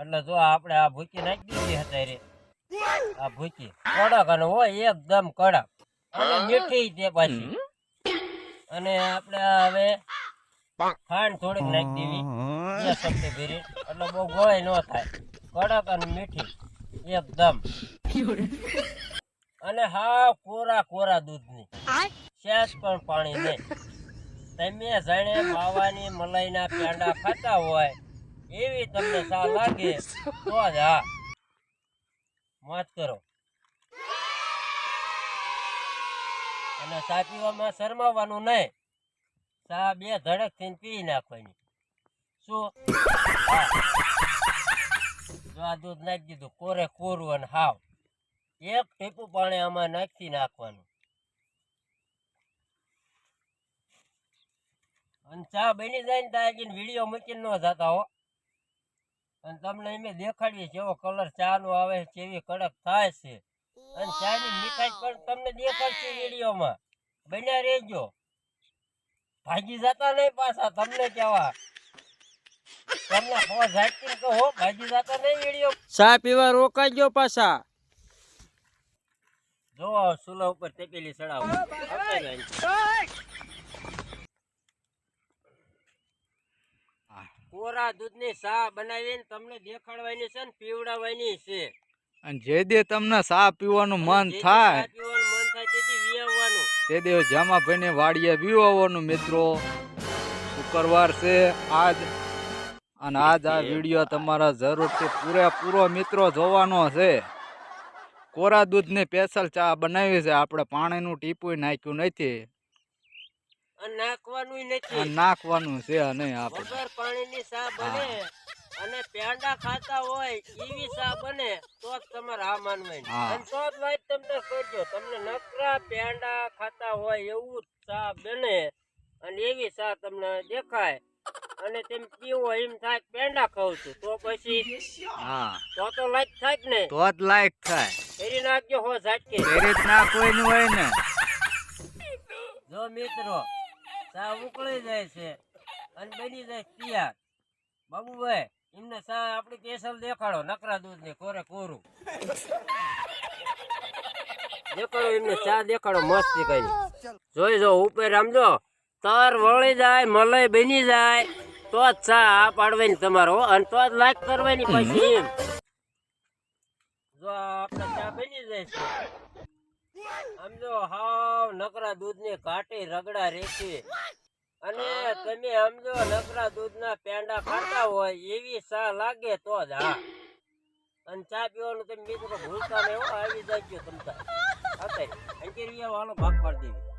એટલે જો આપણે આ ભૂકી નાખી દીધી રે. આ ભૂકી. કડક અને હોય એકદમ કડક. અને મીઠી તે પાછી. અને આપણે હવે ખાંડ થોડીક નાખી દેવી. એ શક્તિ ભરી. એટલે બહુ ગોળાઈ ન થાય. કડક અને મીઠી. એકદમ. અને હા કોરા કોરા દૂધની. શેષ પણ પાણી નહીં તમે જાણે માવાની મલાઈના પેંડા ખાતા હોય. એવી તમને ચા લાગે, તો જ હા. મોજ કરો. અને સાચીવામાં શરમાવાનું નહીં. ચા બે ધડક થઈને પી નાખવાની. શું. જો આ દૂધ નાખી દીધું, કોરે કોરું અને હાવ. એક ટીપું પાણી આમાં નાખી નાખવાનું. અને ચા બની જાય ને તાગીને વીડિયો મૂકીને ન જતા હો. અને તમને અમે દેખાડીએ કેવો કલર ચા નો આવે છે કેવી કડક થાય છે. અને ચાની મીઠાઈ પણ તમને દેખાડશે વિડીયોમાં. બન્યા રહેજો. ભાગી જતા નહીં પાછા તમને કેવા. તમને હો જાતી કહો ભાગી જતા નહીં વીડિયો. ચા પીવા રોકાઈ ગયો પાછા. જો સુલા ઉપર તેપેલી ચડાવો આપતા જાય. કોરા દૂધની ચા બનાવીને તમને દેખાડવાની છે ને પીવડાવવાની છે. અને જે દે તમને ચા પીવાનું મન થાય ચા પીવાનું મન થાય તેથી વિયાવવાનું. તે દે જામાભાઈને વાડીએ વિવાવાનું મિત્રો. શુક્રવાર છે આજ અને આજ આ વીડિયો તમારા જરૂરથી પૂરેપૂરો મિત્રો જોવાનો છે. કોરા દૂધની પેશલ ચા બનાવી છે આપણે પાણીનું ટીપું નાખ્યું નથી. નાખવાનું નથી. નાખવાનું છે નહીં આપણે. વગર પાણીની ચા બને અને પેંડા ખાતા હોય એવી સા બને તો જ તમારે આ માનવાની હા. અને તો જ વાત તમને કરજો તમને નકરા પેંડા ખાતા હોય એવું ચા બને અને એવી ચા તમને દેખાય. અને તેમ પીવો એમ થાય પેંડા ખાવ છું. તો પછી હા. તો તો લાઈક થાય ને. તો જ લાયક થાય. ફેરી નાખજો હો ઝાટકે. રીત નાખવાની હોય ને. જો મિત્રો ચા ઉકળી જાય છે. અને બની જાય તૈયાર બાબુભાઈ એમને ચા આપણી કેસલ દેખાડો નકરા દૂધ ને કોરે કોરું. દેખાડો એમને ચા દેખાડો મસ્તી કરી. જોઈ જો ઉપર સમજો તર વળી જાય મલય બની જાય તો જ ચા પાડવાની તમારો અને તો જ લાઈક કરવાની પછી એમ. જો આપણે ચા બની જાય છે. સમજો હાવ નકરા દૂધની કાટી રગડા રેતી. અને તમે સમજો નકરા દૂધના પેંડા ખાતા હોય એવી સા લાગે તો જ હા. અને ચા પીવાનું તમે મિત્રો ભૂલતા નહીં હો આવી જાય તમતા અત્યારે અંકેર આવો હાલો ભાગ પાડી દેવી.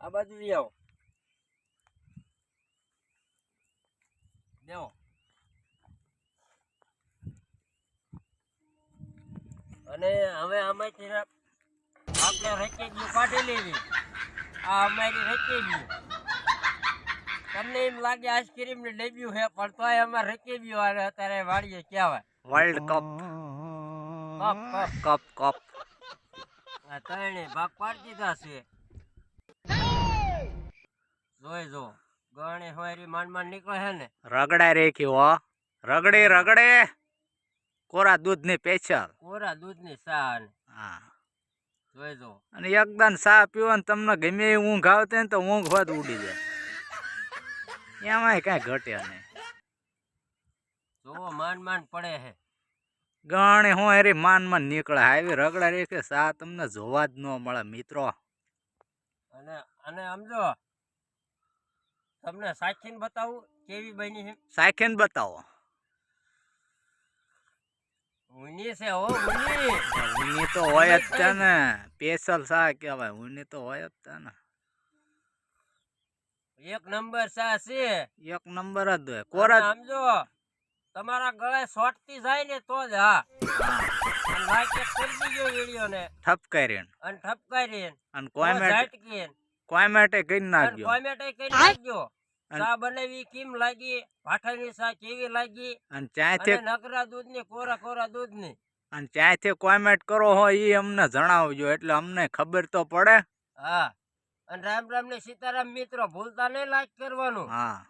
આ બાજુ વી આવો. દેવો અને હવે આમાંથી રા- આપણે કાઢી લેવી. આ અમારી રકેબી તમને એમ લાગે આઈસ્ક્રીમ ને ડેબ્યુ હે પણ તોય અમારે રકેબી વાળે અત્યારે વાળીએ કહેવાય. World cup cup cup cup આ ત્રણે ભાગ પાડી દીધા છે. જોઈ જો ગણે હોયરી માંડ માંડ નીકળે હે ને. રગડા રેખી હો. રગડે રગડે. કોરા દૂધની પેછા કોરા દૂધની ચા ને હા. અને એકદમ ચા પીવો ને તમને ગમે એ ઊંઘ આવતી ને તો ઊંઘ હોત ઉડી જાય. એમાંય કાંઈ ઘટે નહીં. જોવો માંડ માંડ પડે હે. ગણે હું એરી માનમાં નીકળે. આવી રગડા રે કે સા તમને જોવા જ ન મળે મિત્રો. અને અને સમજો તમને સાચીને બતાવું કેવી બની છે? સાખીને બતાવો. ઊની છે હો ઊની ઊની તો હોય જ છે ને સ્પેશિયલ ચા કહેવાય ઊની તો હોય જ છે ને એક નંબર ચા છે એક નંબર જ હોય કોરા અને સમજો તમારા ગળે સોટતી જાય ને તો જ હા અને લાઈક એક કરી દીજો વીડિયો ને ઠપકારીને અને ઠપકારી અને કોમેન્ટ ઝાટકી કોમેન્ટ કરી અને નાખજો કોમેન્ટ કરી નાખજો અને- ચા બનાવી કેમ લાગી? ભાઠાની ચા કેવી લાગી? અને ચાથી નકરા દૂધ દૂધની કોરા કોરા દૂધની? અને ચાથી કોમેન્ટ કરો હો એ અમને જણાવજો એટલે અમને ખબર તો પડે. હા. અને રામ રામ ને સીતારામ મિત્રો ભૂલતા નહીં લાઈક કરવાનું. હા.